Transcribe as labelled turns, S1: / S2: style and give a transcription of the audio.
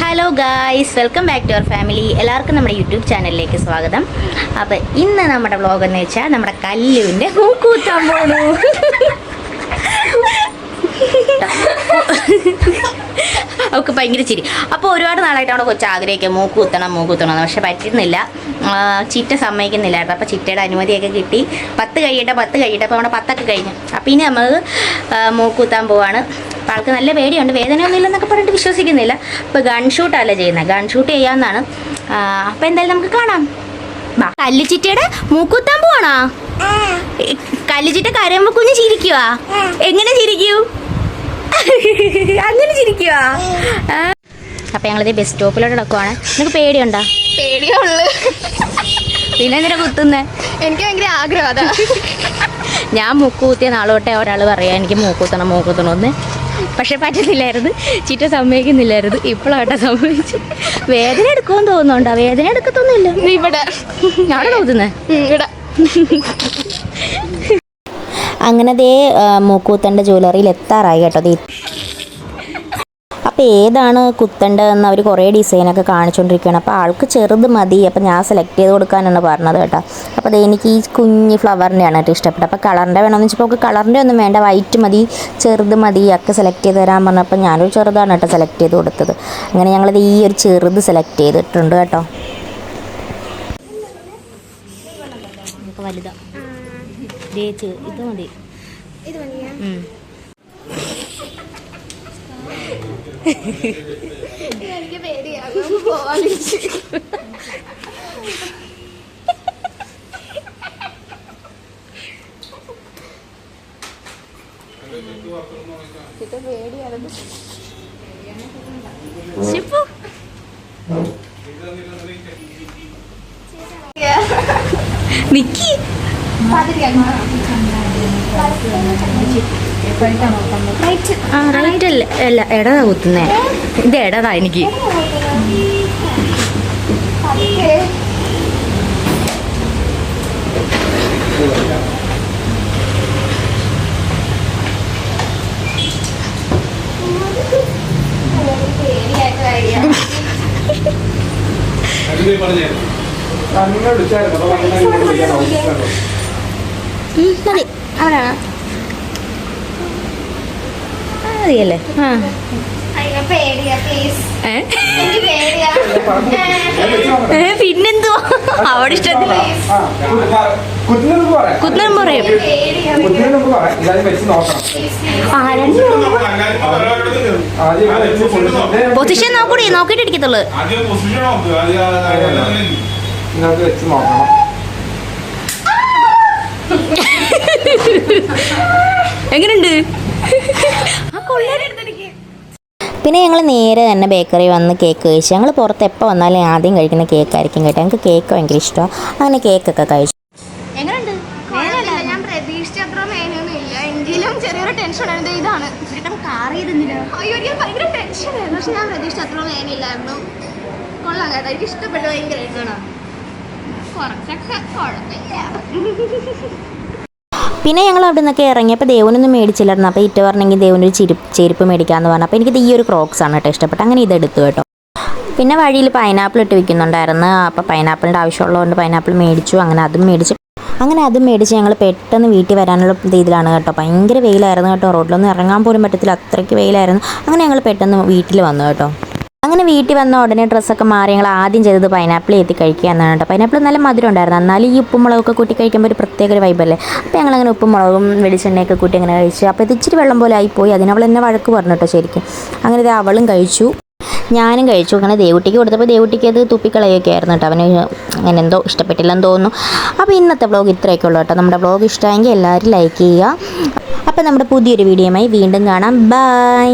S1: Hello guys welcome back to our family എല്ലാവർക്കും നമ്മുടെ YouTube ചാനലിലേക്ക് സ്വാഗതം. അപ്പോൾ ഇന്ന് നമ്മുടെ വ്ളോഗ് എന്ന് വെച്ചാൽ നമ്മുടെ കല്ലുവിന്റെ കൂക്കൂത്താൻ പോണു അവൾക്ക് ഭയങ്കര ചിരി. അപ്പോൾ ഒരുപാട് നാളായിട്ട് അവിടെ കൊച്ചു ആഗ്രഹിക്കുക മൂക്ക് കുത്തണം മൂക്ക് പക്ഷെ പറ്റുന്നില്ല. ചിറ്റ സമ്മതിക്കുന്നില്ല കേട്ടോ അപ്പോൾ ചിറ്റയുടെ അനുമതിയൊക്കെ കിട്ടി. പത്ത് കഴിയട്ടെ പത്ത് കഴിയട്ടെ. അപ്പോൾ നമ്മുടെ പത്തൊക്കെ കഴിഞ്ഞു. അപ്പോൾ ഇനി നമ്മൾ മൂക്ക് പോവാണ്. അപ്പോൾ ആൾക്ക് നല്ല പേടിയുണ്ട് വേദനയൊന്നും ഇല്ലെന്നൊക്കെ പറഞ്ഞിട്ട് വിശ്വസിക്കുന്നില്ല. അപ്പോൾ ഗൺ ഷൂട്ടല്ല ചെയ്യുന്നത് ഗൺ ഷൂട്ട് ചെയ്യാമെന്നാണ് അപ്പോൾ എന്തായാലും നമുക്ക് കാണാം. ബാ. കല്ലുചിറ്റയുടെ മൂക്കുത്താൻ പോണോ കല്ലിച്ചിട്ട കരയുമ്പോ കുഞ്ഞ് ചിരിക്കുവാ? എങ്ങനെ ചിരിക്കൂ? അങ്ങനെ ചിരിക്കുവാ. അപ്പൊ ഞങ്ങളിത് ബസ് സ്റ്റോപ്പിലോട്ട് നടക്കുവാണ്. നിനക്ക് പേടിയുണ്ടോ?
S2: പേടിയുള്ളു.
S1: പിന്നെ എന്തിനാ കുത്തുന്നേ?
S2: എനിക്ക് ഭയങ്കര ആഗ്രഹം അതാ.
S1: ഞാൻ മൂക്കുകുത്തിയ നാളോട്ടെ ഒരാൾ പറയാ എനിക്ക് മൂക്കുത്തണം മൂക്കുത്തണമെന്ന് പക്ഷെ പറ്റുന്നില്ലായിരുന്നു. ചിറ്റ സമ്മതിക്കുന്നില്ലായിരുന്നു. ഇപ്പോഴാട്ടെ സമ്മതിച്ചു വേദന എടുക്കുമെന്ന് തോന്നുന്നുണ്ടോ? വേദന എടുക്കത്തൊന്നുമില്ല.
S2: ഇവിടെ.
S1: ഞാൻ
S2: തോന്നുന്നത് ഇവിടെ.
S1: അങ്ങനെ ദേ മൂക്കൂത്തന്റെ ജ്വല്ലറിയിൽ എത്താറായി കേട്ടോ അപ്പോൾ ഏതാണ് കുത്തേണ്ടതെന്ന് അവർ കുറേ ഡിസൈനൊക്കെ കാണിച്ചുകൊണ്ടിരിക്കുകയാണ് അപ്പോൾ ആൾക്ക് ചെറുത് മതി. അപ്പോൾ ഞാൻ സെലക്ട് ചെയ്ത് കൊടുക്കാനാണ് പറഞ്ഞത് കേട്ടോ. അപ്പോൾ അത് എനിക്ക് ഈ കുഞ്ഞ് ഫ്ലവറിന്റെയാണ് കേട്ടോ ഇഷ്ടപ്പെട്ടത്. അപ്പോൾ കളറിന്റെ വേണമെന്ന് വെച്ചപ്പോൾ അവൾക്ക് കളറിന്റെ ഒന്നും വേണ്ട. വൈറ്റ് മതി ചെറുത് മതി ഒക്കെ സെലക്ട് ചെയ്ത് തരാൻ പറഞ്ഞപ്പോൾ ഞാനൊരു ചെറുതാണ് കേട്ടോ സെലക്ട് ചെയ്ത് കൊടുത്തത്. അങ്ങനെ ഞങ്ങളിത് ഈ ഒരു ചെറുത് സെലക്ട് ചെയ്തിട്ടുണ്ട് കേട്ടോ. വലുതാ. ഇത് മതി.
S2: ഇത് മതിയാ? എനിക്ക് പേടിയാണ്. പോവാൻ
S1: ശിപ്പു. നിക്കി. ആ റൈറ്റ് അല്ല അല്ല ഇടതാ കുത്തുന്നേ. ഇത് ഇടതാ എനിക്ക്. മതി.
S2: അവിടെയാണ്
S1: ആ, മതിയല്ലേ? ആ. പിന്നെന്തോ അവിടെ ഇഷ്ടത്തിന് കുത്തനും പറയാം. പൊസിഷൻ നോക്കൂടി നോക്കിട്ട് ഇരിക്കത്തുള്ളൂ.
S3: നിങ്ങൾക്ക് വെച്ച് നോക്കണം.
S1: എങ്ങനെയുണ്ട്? പിന്നെ ഞങ്ങൾ നേരെ തന്നെ ബേക്കറി വന്ന് കേക്ക് കഴിച്ചു. ഞങ്ങൾ പുറത്ത് എപ്പോൾ വന്നാലും ആദ്യം കഴിക്കുന്ന കേക്ക് ആയിരിക്കും കേട്ടോ. ഞങ്ങൾക്ക് കേക്ക് ഭയങ്കര ഇഷ്ടമാണ് അങ്ങനെ കേക്കൊക്കെ കഴിച്ചു.
S2: ഞാൻ എങ്കിലും ചെറിയൊരു ടെൻഷൻ ഉണ്ട് ഇതാണ്. അയ്യോ എനിക്ക് ഭയങ്കര ടെൻഷൻ ആയിരുന്നു. പക്ഷെ ഞാൻ പ്രതീക്ഷിച്ച അത്ര മേനില്ലായിരുന്നു കൊള്ളാം കേട്ടോ. എനിക്ക് ഇഷ്ടപ്പെട്ടു ഭയങ്കരമായിട്ടാണ്. കുറച്ചൊക്കെ കുഴപ്പമില്ല.
S1: പിന്നെ ഞങ്ങൾ അവിടെ നിന്നൊക്കെ ഇറങ്ങിയപ്പോൾ ദേവനൊന്നും മേടിച്ചില്ലായിരുന്നു. അപ്പോൾ ഇറ്റ പറഞ്ഞെങ്കിൽ ദേവനൊരു ചിരിപ്പ് ചെരുപ്പ് മേടിക്കാമെന്ന് പറഞ്ഞു. അപ്പോൾ എനിക്കിത് ഈ ഒരു ക്രോക്സ് ആണ് കേട്ടോ ഇഷ്ടപ്പെട്ടത്. അങ്ങനെ ഇതെടുത്തു കേട്ടോ. പിന്നെ വഴിയിൽ പൈനാപ്പിൾ ഇട്ട് വിൽക്കുന്നുണ്ടായിരുന്നു. അപ്പോൾ പൈനാപ്പിളിന്റെ ആവശ്യമുള്ളതുകൊണ്ട് പൈനാപ്പിൾ മേടിച്ചു. അങ്ങനെ അതും മേടിച്ചു. അങ്ങനെ അതും മേടിച്ച് ഞങ്ങൾ പെട്ടെന്ന് വീട്ടിൽ വരാനുള്ള രീതിയിലാണ് കേട്ടോ. ഭയങ്കര വെയിലായിരുന്നു കേട്ടോ. റോഡിലൊന്നും ഇറങ്ങാൻ പോലും പറ്റത്തില്ല. അത്രയ്ക്ക് വെയിലായിരുന്നു. അങ്ങനെ ഞങ്ങൾ പെട്ടെന്ന് വീട്ടിൽ വന്നു കേട്ടോ. അങ്ങനെ വീട്ടിൽ വന്ന ഉടനെ ഡ്രസ്സൊക്കെ മാറി ഞങ്ങൾ ആദ്യം ചെയ്തത് പൈനാപ്പിൾ എത്തി കഴിക്കുക എന്നാണ് കേട്ടോ. പൈനാപ്പിൾ നല്ല മധുരം ഉണ്ടായിരുന്നു. എന്നാലും ഈ ഉപ്പും മുളകൊക്കെ കൂട്ടി കഴിക്കുമ്പോൾ ഒരു പ്രത്യേക ഒരു വൈബല്ലേ അപ്പോൾ ഞങ്ങളങ്ങനെ ഉപ്പും മുളകും വെളിച്ചെണ്ണയൊക്കെ കൂട്ടി അങ്ങനെ കഴിച്ചു. അപ്പോൾ ഇത് ഇച്ചിരി വെള്ളം പോലെ ആയിപ്പോയി. അതിനവൾ എന്നെ വഴക്ക് പറഞ്ഞു കേട്ടോ ശരിക്കും. അങ്ങനെ ഇത് അവളും കഴിച്ചു. ഞാനും കഴിച്ചു. അങ്ങനെ ദേവുട്ടിക്ക് കൊടുത്തപ്പോൾ ദേവുട്ടിക്ക് അത് തുപ്പിക്കളയൊക്കെ ആയിരുന്നു കേട്ടോ. അവന് അങ്ങനെ എന്തോ ഇഷ്ടപ്പെട്ടില്ലെന്ന് തോന്നുന്നു. അപ്പോൾ ഇന്നത്തെ വ്ളോഗ് ഇത്രയൊക്കെ ഉള്ളൂ കേട്ടോ. നമ്മുടെ വ്ളോഗ് ഇഷ്ടമായെങ്കിൽ എല്ലാവരും ലൈക്ക് ചെയ്യുക. അപ്പോൾ നമ്മുടെ പുതിയൊരു വീഡിയോയുമായി വീണ്ടും കാണാം. ബൈ